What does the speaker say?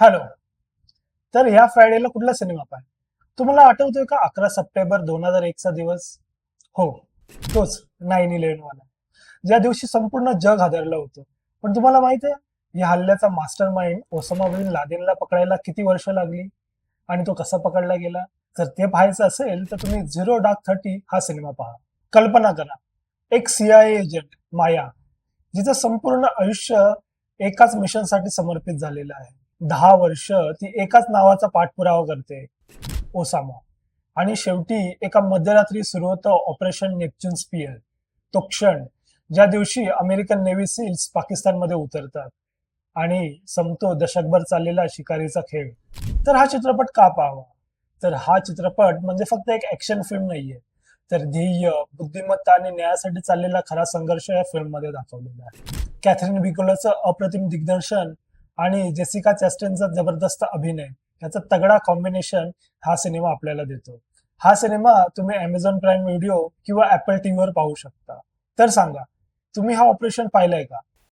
Hello. तर ह्या फ्रायडेला कुठला सिनेमा पाहिजे तुम्हाला आठवतोय का अकरा सप्टेंबर दोन हजार एकचा दिवस? हो तोच नाईन इलेव्हन वाला ज्या दिवशी संपूर्ण जग हादरलं होतं. पण तुम्हाला माहीत आहे या हल्ल्याचा मास्टर माइंड ओसामा बिन लादेनला पकडायला किती वर्ष लागली? आणि तो कसा पकडला गेला? जर ते पाहायचं असेल तर तुम्ही झिरो डार्क थर्टी हा सिनेमा पहा. कल्पना करा. एक सीआयए एजंट माया जिचं संपूर्ण आयुष्य एकाच मिशनसाठी समर्पित झालेलं आहे. दहा वर्ष ती एकाच नावाचा पाठपुरावा करते ओसामा. आणि शेवटी एका मध्यरात्री सुरू होतं ऑपरेशन नेपच्यून स्पियर. तो क्षण ज्या दिवशी अमेरिकन नेव्ही सील्स पाकिस्तानमध्ये उतरतात आणि संपतो दशकभर चाललेला शिकारीचा खेळ. तर हा चित्रपट का पाहावा? तर हा चित्रपट म्हणजे फक्त एक ऍक्शन फिल्म नाहीये. तर ध्येय बुद्धिमत्ता आणि न्यायासाठी चाललेला खरा संघर्ष या फिल्ममध्ये दाखवलेला आहे. कॅथरीन बिकोलाचं अप्रतिम दिग्दर्शन आणि जेसिका चॅस्टेनचा जबरदस्त अभिनय याचा तगडा कॉम्बिनेशन हा सिनेमा आपल्याला देतो. हा सिनेमा तुम्ही अमेझॉन प्राईम व्हिडिओ किंवा ऍपल टीव्हीवर पाहू शकता. तर सांगा तुम्ही हा ऑपरेशन पाहिलाय का?